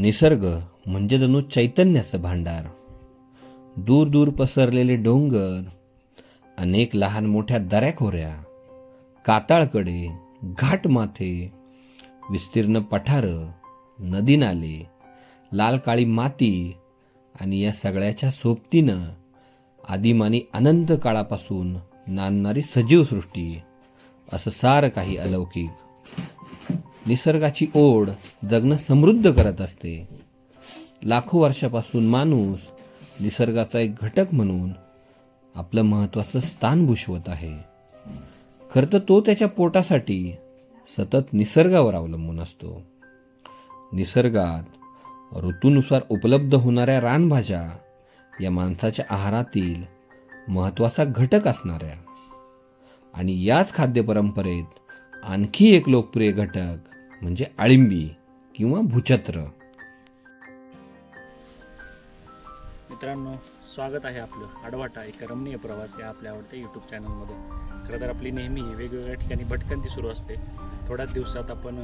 निसर्ग म्हणजे जणू चैतन्याचं भांडार. दूर दूर पसरलेले डोंगर अनेक लहान मोठ्या दऱ्याखोऱ्या काताळकडे घाटमाथे विस्तीर्ण पठारं नदी नाले लाल काळी माती आणि या सगळ्याच्या सोबतीनं आदिमानी अनंत काळापासून नांदणारी सजीव सृष्टी असं सारं काही अलौकिक. निसर्गाची ओढ जगणं समृद्ध करत असते. लाखो वर्षापासून माणूस निसर्गाचा एक घटक म्हणून आपलं महत्त्वाचं स्थान भूषवत आहे. खरं तर तो त्याच्या पोटासाठी सतत निसर्गावर अवलंबून असतो. निसर्गात ऋतूनुसार उपलब्ध होणाऱ्या रानभाज्या या माणसाच्या आहारातील महत्त्वाचा घटक असणाऱ्या. आणि याच खाद्यपरंपरेत आणखी एक लोकप्रिय घटक म्हणजे आळिंबी किंवा भूछत्र मित्रांनो स्वागत आहे आपलं आडवाटा एक रमणीय प्रवास या आपल्या आवडत्या यूट्यूब चॅनलमध्ये खरं तर आपली नेहमी वेगवेगळ्या ठिकाणी भटकंती सुरू असते. थोड्याच दिवसात आपण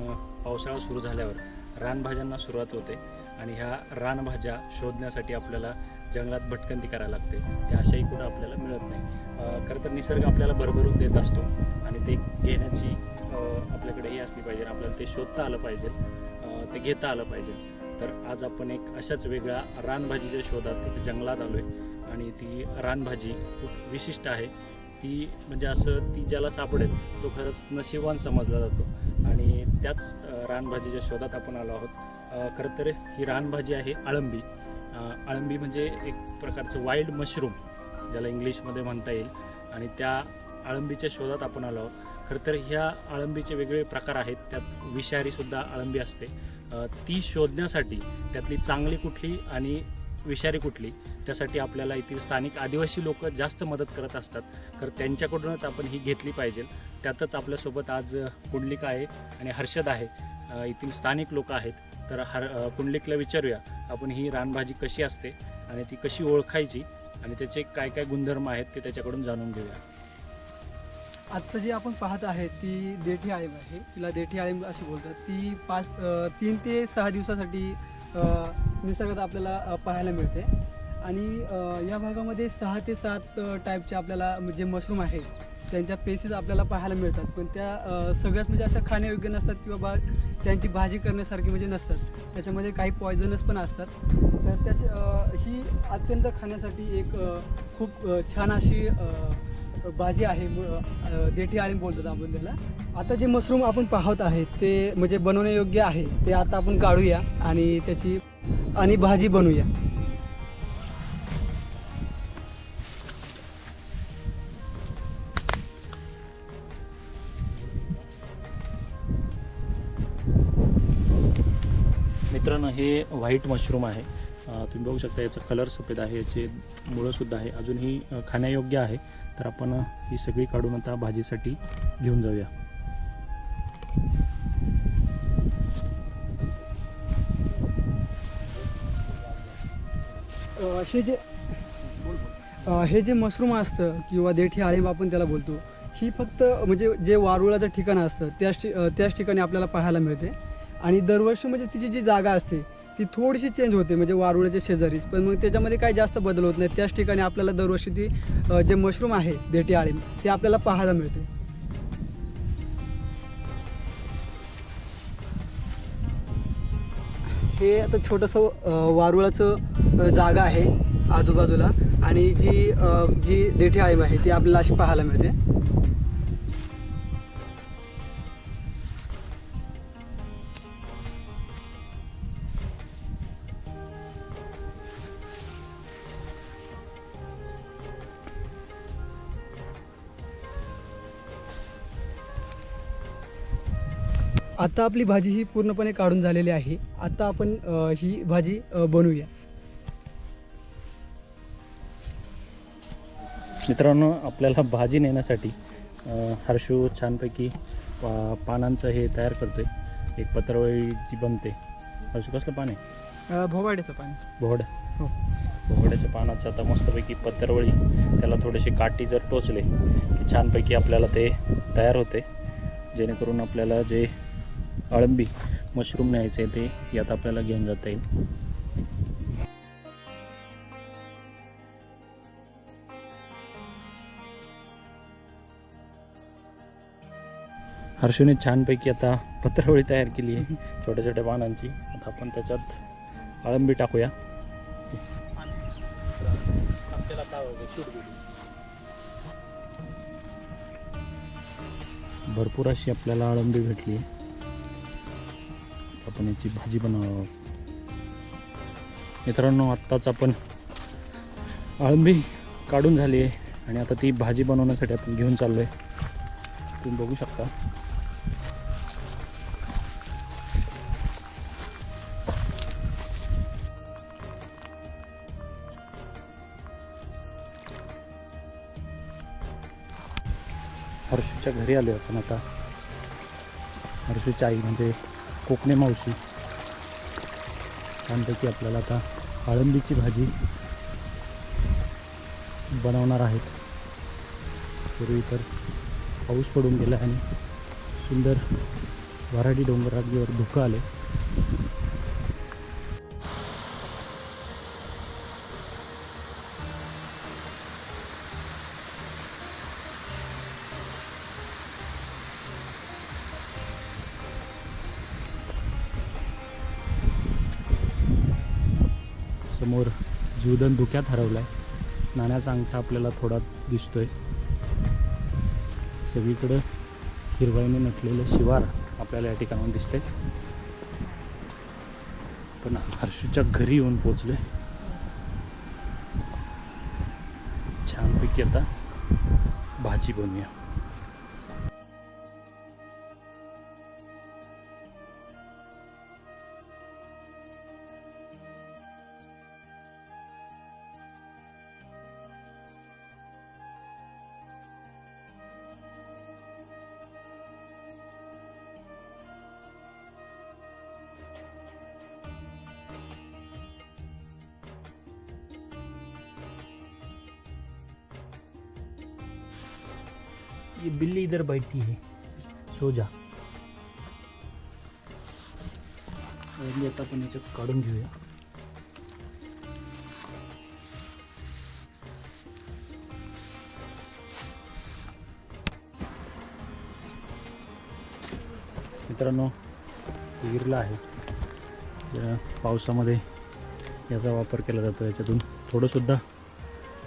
पावसाळा सुरू झाल्यावर रानभाज्यांना सुरुवात होते आणि ह्या रानभाज्या शोधण्यासाठी आपल्याला जंगलात भटकंती करायला लागते. त्या अशाही कुठं आपल्याला मिळत नाही. खरं तर निसर्ग आपल्याला भरभरून देत असतो आणि ते घेण्याची आपल्याकडे हे असली पाहिजे आपल्याला ते शोधता आलं पाहिजे ते घेता आलं पाहिजे. तर आज आपण एक अशाच वेगळ्या रानभाजीच्या शोधात एक जंगलात आलो आहे आणि ती रानभाजी खूप विशिष्ट आहे. ती म्हणजे असं ती ज्याला सापडेल तो खरंच नशिबान समजला जातो. आणि त्याच रानभाजीच्या शोधात आपण आलो आहोत. खरं तर ही रानभाजी आहे आळंबी. आळंबी म्हणजे एक प्रकारचं वाईल्ड मशरूम ज्याला इंग्लिशमध्ये म्हणता येईल. आणि त्या आळंबीच्या शोधात आपण आलो आहोत. खरं तर ह्या आळंबीचे वेगवेगळे प्रकार आहेत. त्यात विषारीसुद्धा आळंबी असते. ती शोधण्यासाठी त्यातली चांगली कुठली आणि विषारी कुठली त्यासाठी आपल्याला येथील स्थानिक आदिवासी लोक जास्त मदत करत असतात. तर त्यांच्याकडूनच आपण ही घेतली पाहिजे. त्यातच आपल्यासोबत आज कुंडलिका आहे आणि हर्षद आहे. येथील स्थानिक लोक आहेत. तर हर कुंडलिकला विचारूया आपण ही रानभाजी कशी असते आणि ती कशी ओळखायची आणि त्याचे काय काय गुणधर्म आहेत ते त्याच्याकडून जाणून घेऊया. आत्ता जी आपण पाहत आहे ती देठी आळीम आहे. तिला देठी आळीम अशी बोलतात. ती पाच तीन ते सहा दिवसासाठी निसर्गात आपल्याला पाहायला मिळते. आणि या भागामध्ये सहा ते सात टाईपचे आपल्याला म्हणजे मशरूम आहे त्यांच्या पेसेस आपल्याला पाहायला मिळतात. पण त्या सगळ्याच म्हणजे अशा खाण्यायोग्य नसतात किंवा बा त्यांची भाजी करण्यासारखी म्हणजे नसतात. त्याच्यामध्ये काही पॉयझनस पण असतात. तर त्याच ही अत्यंत खाण्यासाठी एक खूप छान अशी भाजी आहे देठी आळी बोलतात आपण त्याला. आता जे मशरूम आपण पाहत आहे ते म्हणजे बनवण्यायोग्य आहे ते आता आपण काढूया आणि त्याची आणि भाजी बनवूया. मित्रांनो हे व्हाईट मशरूम आहे. तुम्ही बघू शकता याचा कलर सफेद आहे याचे मुळंसुद्धा आहे. अजूनही खाण्यायोग्य आहे. तर आपण ही सगळी काढून आता भाजीसाठी घेऊन जाऊया. असे हे जे हे जे मशरूम असतं किंवा देठी आळीब आपण त्याला बोलतो ही फक्त म्हणजे जे वारुळाचं ठिकाण असतं त्याच त्याच ठिकाणी आपल्याला पाहायला मिळते. आणि दरवर्षी म्हणजे तिची जी जागा असते ती थोडीशी चेंज होते म्हणजे वारुळाच्या शेजारीच. पण मग त्याच्यामध्ये काही जास्त बदल होत नाही त्याच ठिकाणी आपल्याला दरवर्षी ती जे मशरूम आहे देठी आळीम ते आपल्याला पाहायला मिळते. हे आता छोटंसं वारुळाचं जागा आहे आजूबाजूला. आणि जी जी देठी आळीम आहे ती आपल्याला अशी पाहायला मिळते. आता आपली भाजी ही पूर्णपणे काढून झालेली आहे. आता आपण ही भाजी बनवूया. मित्रांनो आपल्याला भाजी नेण्यासाठी हर्षू छानपैकी पा पानांचं हे तयार करतोय. एक पत्रवळी जी बनते. हर्षू कसलं पान आहे? भोवाड्याचं पाणी भोवड. हो. भोवड्याच्या पानाचं आता मस्तपैकी पत्रवळी त्याला थोडेसे काठी जर टोचले की छानपैकी आपल्याला ते तयार होते. जेणेकरून आपल्याला जे अळंबी मशरूम न्यायचं आहे ते यात आपल्याला घेऊन जाता येईल. हर्षूने छानपैकी आता पत्रावळी तयार केली आहे छोट्या छोट्या पानांची आता आपण त्याच्यात अळंबी टाकूया. भरपूर अशी आपल्याला अळंबी भेटली. आहे आपण याची भाजी बनव. मित्रांनो आत्ताच आपण अळंबी काढून झाली आहे आणि आता ती भाजी बनवण्यासाठी आपण घेऊन चाललो आहे तुम्ही बघू शकता. हर्षूच्या घरी आलो आपण आता. हर्षूच्या आई म्हणजे कोकणे मावशी. छानपैकी आपल्याला आता अळंबीची भाजी बनवणार आहेत. पूर्वी तर पाऊस पडून गेला आणि सुंदर वराडी डोंगरावर धुकं आले. समोर जीवदन धुक्यात हरवला आहे नाण्याचा अंगठा आपल्याला थोडा दिसतोय. सगळीकडं हिरवाईने नटलेलं शिवार आपल्याला या ठिकाणाहून दिसतंय. पण हर्षूच्या घरी येऊन पोचलोय छानपैकी आता भाजी बनवूया इधर बैठी है। सो जा। आता आपण याच्यात काढून घेऊया। मित्रांनो विहिरला आहे. पावसामध्ये याचा वापर केला जातो याच्यातून. थोडंसुद्धा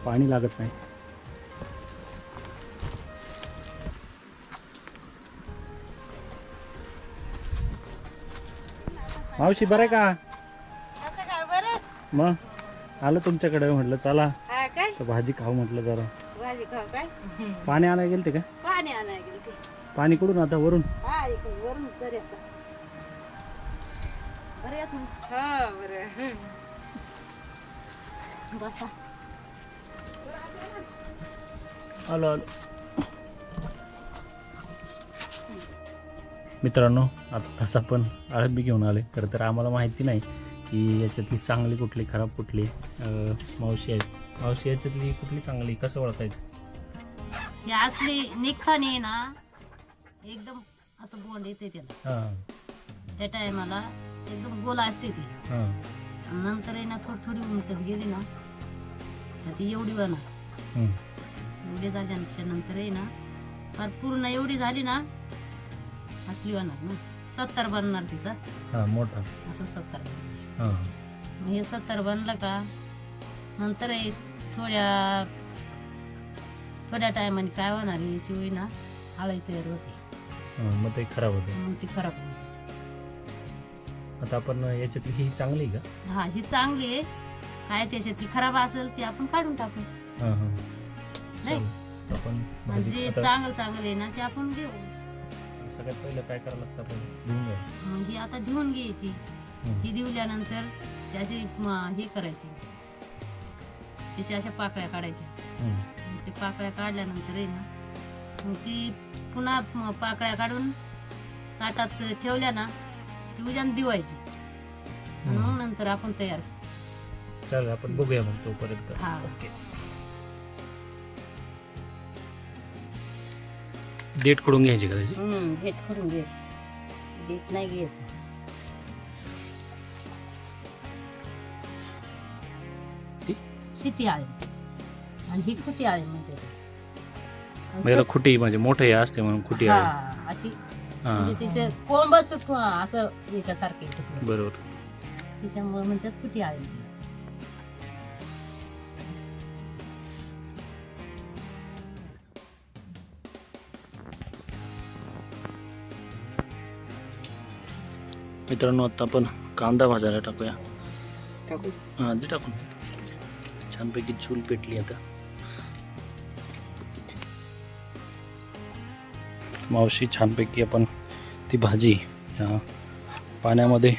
पाणी लागत नाही. मावशी बरं का? असं काय बरं? मग? आलं तुमच्याकडे म्हटलं चला. हा काय? तर भाजी खाऊ म्हटलं जरा. भाजी खाऊ काय? पाणी आणायला गेलते का? पाणी गेलं ते पाणी कुठून आता? वरून? हा इकडून वरून चऱ्याचा बरं येत हा बरं. बसा. आलो आलो. मित्रांनो आता तसं आपण अळंबी घेऊन आले खरं तर आम्हाला माहिती नाही की याच्यातली चांगली कुठली खराब कुठली मावशी आहे मावशी याच्यातली कुठली चांगली कसं ओळखायचं? असली निघताना ना एकदम असं बोंड येते त्याला. त्या टायमाला एकदम गोल असते ती. हां. नंतर आहे ना थोडी थोडी उमटत गेली ना तर ती एवढी हं. एवढी झाल्याच्यानंतर आहे ना फार पूर्ण एवढी झाली ना असली होणार ना. सत्तर बनणार तिचा. हां मोठा. असं सत्तर बनणार. हां. मग हे सत्तर बनलं का नंतर हे थोड्या थोड्या टायमाने काय होणार याची होई ना हळद तयार होते. हां मग ते खराब होते. मग ती खराब होऊन जाते. आता आपण याच्यातली ही चांगली आहे का? हा ही चांगली आहे. काय त्याच्यात ती खराब असेल ती आपण काढून टाकू. हां हां. नाही. चालेल. आपण आणि भाजी जे आता चांगलं चांगलं आहे ना ते आपण घेऊ. सगळ्यात पहिलं काय करावं लागतं आपण? धुवून घ्या. मग ही आता धुवून घ्यायची. हं. ही धुवल्यानंतर त्याची म- हे करायची. त्याची अशा पाकळ्या काढायच्या. मग ते पाकळ्या काढल्यानंतर आहे ना मग ती पुन्हा म- पाकळ्या काढून ताटात ठेवल्या ना ती उद्यान दिवायची. आणि मग नंतर आपण तयार चालेल आपण बघूया मग तोपर्यंत. हा. ओके. डेट करून घ्यायची का त्याची? करून हे ठरून घ्यायचं. देत नाही घ्यायचं. शेती आळे आणि ही खोटी आहे म्हणते म्हणजे याला खुटी म्हणजे मोठं असते म्हणून खुटी आहे. अशी. म्हणजे कोंब असं असं याच्यासारखे बरोबर. तिच्यामुळे म्हणतात कुठे आहे. मित्रांनो आता आपण कांदा भाजायला टाकूया. टाकू? हा दे टाकून. छानपैकी चूल पेटली आता. मावशी छानपैकी आपण ती भाजी ह्या पाण्यामध्ये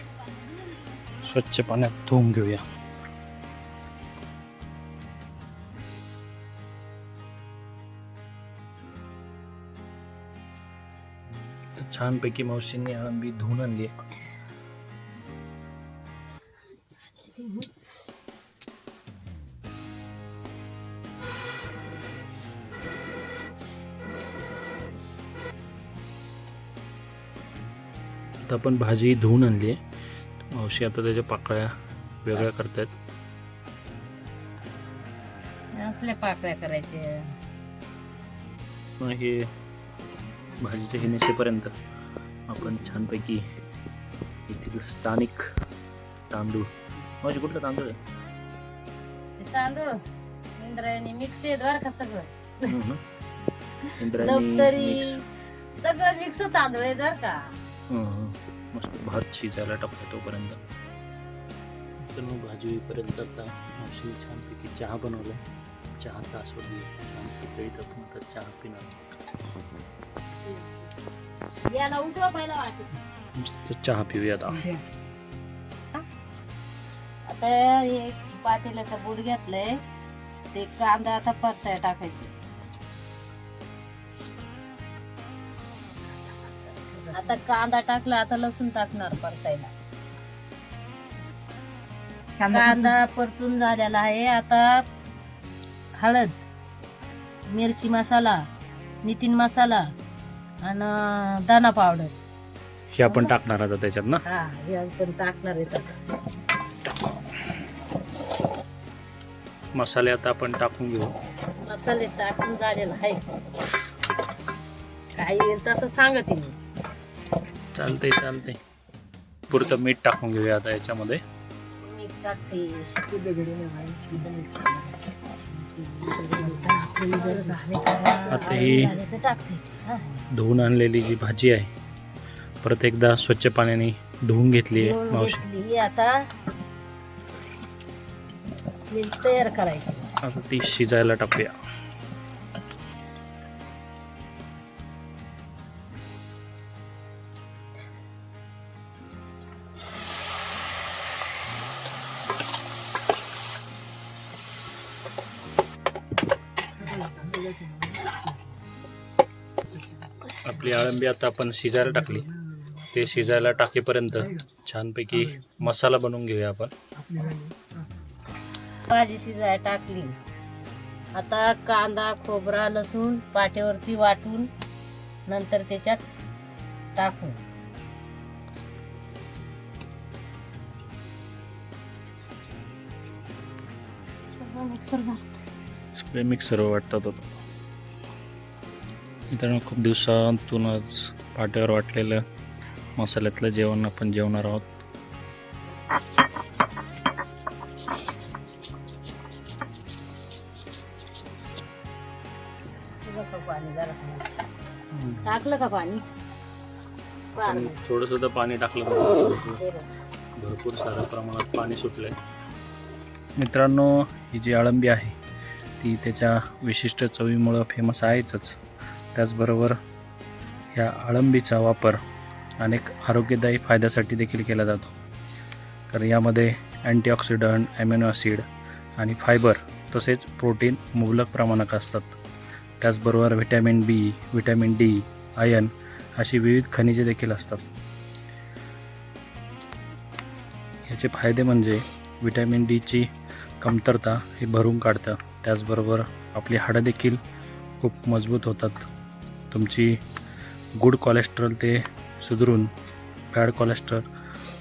स्वच्छ पाण्यात धुवून घेऊया. छानपैकी मावशींनी आळंबी धुवून आणली आहे. आपण भाजी धुवून आणली आहे. मावशी आता त्याच्या पाकळ्या वेगळ्या करतायत. असल्या पाकळ्या करायच्या मग हे भाजीचे हे नेसेपर्यंत आपण छानपैकी येथील स्थानिक तांदूळ. माझे कुठलं तांदूळ आहे? तांदूळ. इंद्रायणी मिक्स आहे बरं का सगळं. इंद्रायणी. सगळं मिक्स तांदूळ आहे बरं का. मस्त भात शिजायला टाकतो तोपर्यंत. तर मग भाजी होईपर्यंत आता मावशीने छानपैकी चहा बनवला. चहाचा आस्वाद घेऊया. छानपैकी आपण आता चहा पिणार. याला उठवा पहिला वाटत मस्त चहा पिऊया आता आता हे पातेल्याचा बुड घेतलंय. ते कांदा आता परताय टाकायचे. आता कांदा टाकला आता लसूण टाकणार परतायला. कांदा परतून झालेला आहे. आता हळद मिरची मसाला नितीन मसाला आणि दाना पावडर हे आपण टाकणार आता त्याच्यात ना? हा हे आपण टाकणार आहे आता. मसाले आता आपण टाकून घेऊ. मसाले टाकून झालेला आहे. काही येईल तसं सांगते मी. चालतंय चालतंय. पुरतं मीठ टाकून घेऊया आता याच्यामध्ये. आता ही हा. धुवून आणलेली जी भाजी आहे परत एकदा स्वच्छ पाण्याने धुवून घेतली आहे मावशी. आता तयार करायची. आता ती शिजायला टाकूया. आपली अळंबी आता आपण शिजायला टाकली. ते शिजायला टाकेपर्यंत छानपैकी मसाला बनवून घेऊया आपण. भाजी शिजाय टाकली. आता कांदा खोबरा लसूण पाट्यावरती वाटून नंतर त्याच्यात टाकून सगळं मिक्सर मिक्सर वाटतात होतं मित्रांनो खूप दिवसातून आज पाट्यावर वाटलेलं मसाल्यातलं जेवण आपण जेवणार आहोत. टाकलं का पाणी पाणी. थोडं सुद्धा पाणी टाकलं. भरपूर साऱ्या प्रमाणात पाणी सुटलंय मित्रांनो ही जी अळंबी आहे ती त्याच्या विशिष्ट चवीमुळं फेमस आहेच त्याचबरोबर ह्या अळंबीचा वापर अनेक आरोग्यदायी फायद्यासाठी देखील केला जातो. कारण यामध्ये अँटीऑक्सिडंट ॲमिनो ॲसिड आणि फायबर तसेच प्रोटीन मुबलक प्रमाणात असतात. त्याचबरोबर vitamin B vitamin D iron अशी विविध खनिजे देखील असतात. याचे फायदे म्हणजे व्हिटॅमिन डीची कमतरता हे भरून काढतं. त्याचबरोबर आपली हाडं देखील खूप मजबूत होतात. तुमची गुड कोलेस्ट्रॉल ते सुधारून बॅड कोलेस्ट्रॉल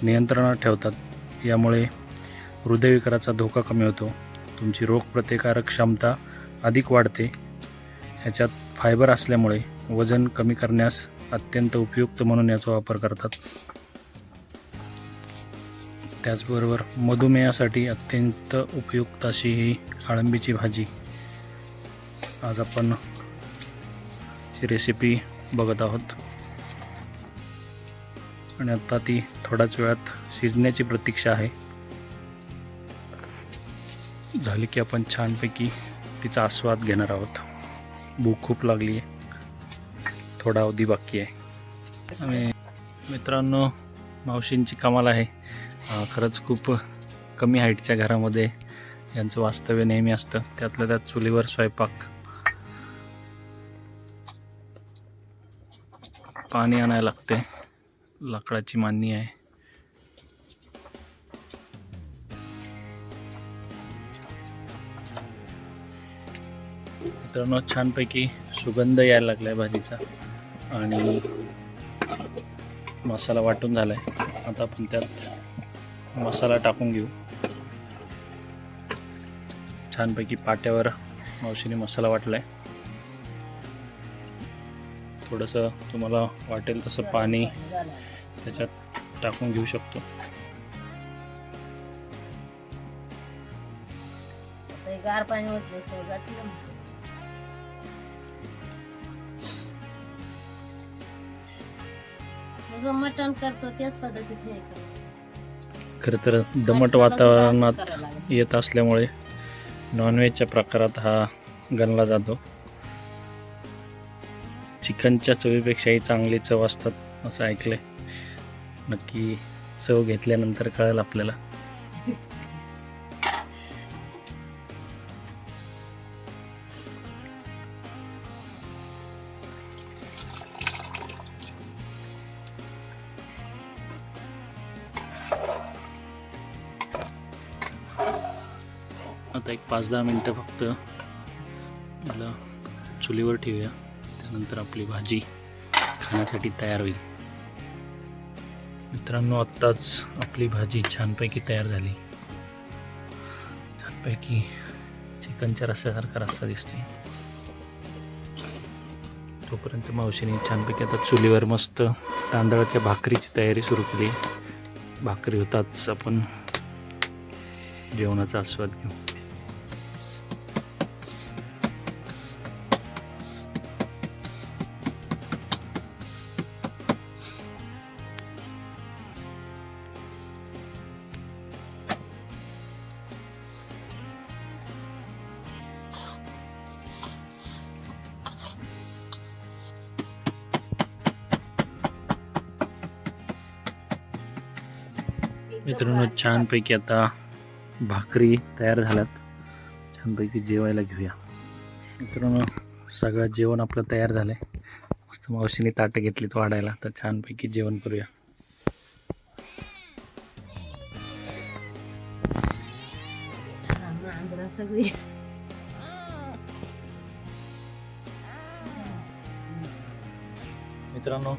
नियंत्रणात ठेवतात. यामुळे हृदयविकाराचा धोका कमी होतो. तुमची रोगप्रतिकारक क्षमता अधिक वाढते. ह्याच्यात फायबर असल्यामुळे वजन कमी करण्यास अत्यंत उपयुक्त म्हणून याचा वापर करतात. त्याचबरोबर मधुमेहासाठी अत्यंत उपयुक्त अशी ही अळंबीची भाजी. आज आपण ची रेसिपी बघत आहोत. आणि आता ती थोड्याच वेळात शिजण्याची प्रतीक्षा आहे. झाली की आपण छानपैकी तिचा आस्वाद घेणार आहोत. भूक खूप लागली आहे. थोडा अवधी बाकी आहे. आणि मित्रांनो मावशींची कमाल आहे. खरंच खूप कमी हाईटच्या घरामध्ये यांचं वास्तव्य नेहमी असतं. त्यातल्या त्यात चुलीवर स्वयंपाक पाणी आणायला लागते. लाकडाची मांडणी आहे. मित्रांनो छानपैकी सुगंध यायला लागलाय भाजीचा. आणि मसाला वाटून झालाय. आता आपण त्यात मसाला टाकून घेऊ. छानपैकी पाट्यावर मावशीने मसाला वाटलाय. थोडंसं तुम्हाला वाटेल तसं पाणी त्याच्यात टाकून घेऊ शकतो गार पाणी. जसं मटण करतो त्याच. खरं तर दमट वातावरणात. येत असल्यामुळे नॉनव्हेजच्या प्रकारात हा गणला जातो चिकनच्या चवीपेक्षाही चांगली चव असतात असं ऐकलंय. नक्की चव घेतल्यानंतर कळेल आपल्याला. आता एक पाच दहा मिनटं फक्त मला चुलीवर ठेवूया. त्यानंतर आपली भाजी खाण्यासाठी तयार होईल. मित्रांनो आत्ताच आपली भाजी छानपैकी तयार झाली. छानपैकी चिकनच्या रस्स्यासारखा रस्सा दिसतोय. तोपर्यंत मावशीने छानपैकी आता चुलीवर मस्त तांदळाच्या भाकरीची तयारी सुरू केली. भाकरी होताच आपण जेवणाचा आस्वाद घेऊ. मित्रांनो छानपैकी आता भाकरी तयार झाल्यात. छानपैकी जेवायला घेऊया. मित्रांनो सगळं जेवण आपलं तयार झालं आहे मस्त मावशीने ताटं घेतलीत वाढायला तर छानपैकी जेवण करूया. सगळी मित्रांनो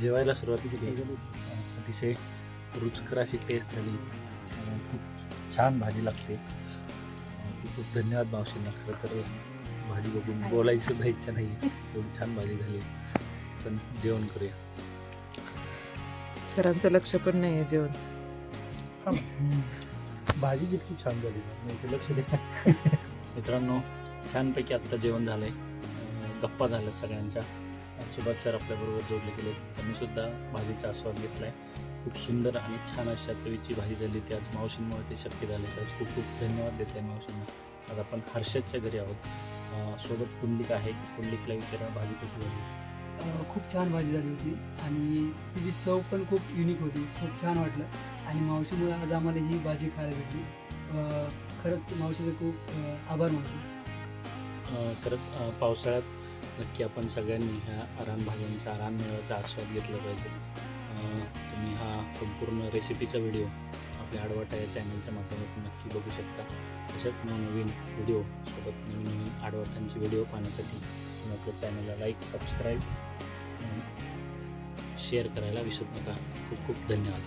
जेवायला सुरुवात केली. अतिशय रुचकर अशी टेस्ट झाली खूप छान भाजी लागते. खूप खूप धन्यवाद मावशींना. खरं तर भाजी बघून बोलायची सुद्धा इच्छा नाही. एवढी छान भाजी झाली. पण जेवण करूया. सरांचं लक्ष पण नाही आहे जेवण भाजी जितकी छान झाली नाही लक्ष द्या मित्रांनो छानपैकी आत्ता जेवण झालंय. गप्पा झाल्यात सगळ्यांच्या. सुभाष सर आपल्याबरोबर जोडले गेले त्यांनी सुद्धा भाजीचा आस्वाद घेतलाय. खूप सुंदर आणि छान अशा चवीची भाजी झाली ती आज मावशींमुळे ते शक्य झाले. तर खूप खूप धन्यवाद देत आहे मावशींना. आज आपण हर्षदच्या घरी आहोत. सोबत पुंडलिक आहे. पुंडलिकला विचारा भाजी कशी झाली? खूप छान भाजी झाली होती आणि तिची चव पण खूप युनिक होती. खूप छान वाटलं. आणि मावशीमुळे आज आम्हाला ही भाजी खायला भेटली. खरंच मावशीचे खूप आभार मानतो. खरंच पावसाळ्यात नक्की आपण सगळ्यांनी ह्या रानभाज्यांचा रानमेळाचा आस्वाद घेतला पाहिजे. तुम्ही हा संपूर्ण रेसिपीचा व्हिडिओ आपल्या आडवाटा या चॅनलच्या माध्यमातून नक्की बघू शकता. तसेच नवनवीन व्हिडिओ सोबत नवीन नवीन आडवाटांचे व्हिडिओ पाहण्यासाठी तुम्ही आपल्या चॅनलला लाईक सबस्क्राईब शेअर करायला विसरू नका. खूप खूप धन्यवाद.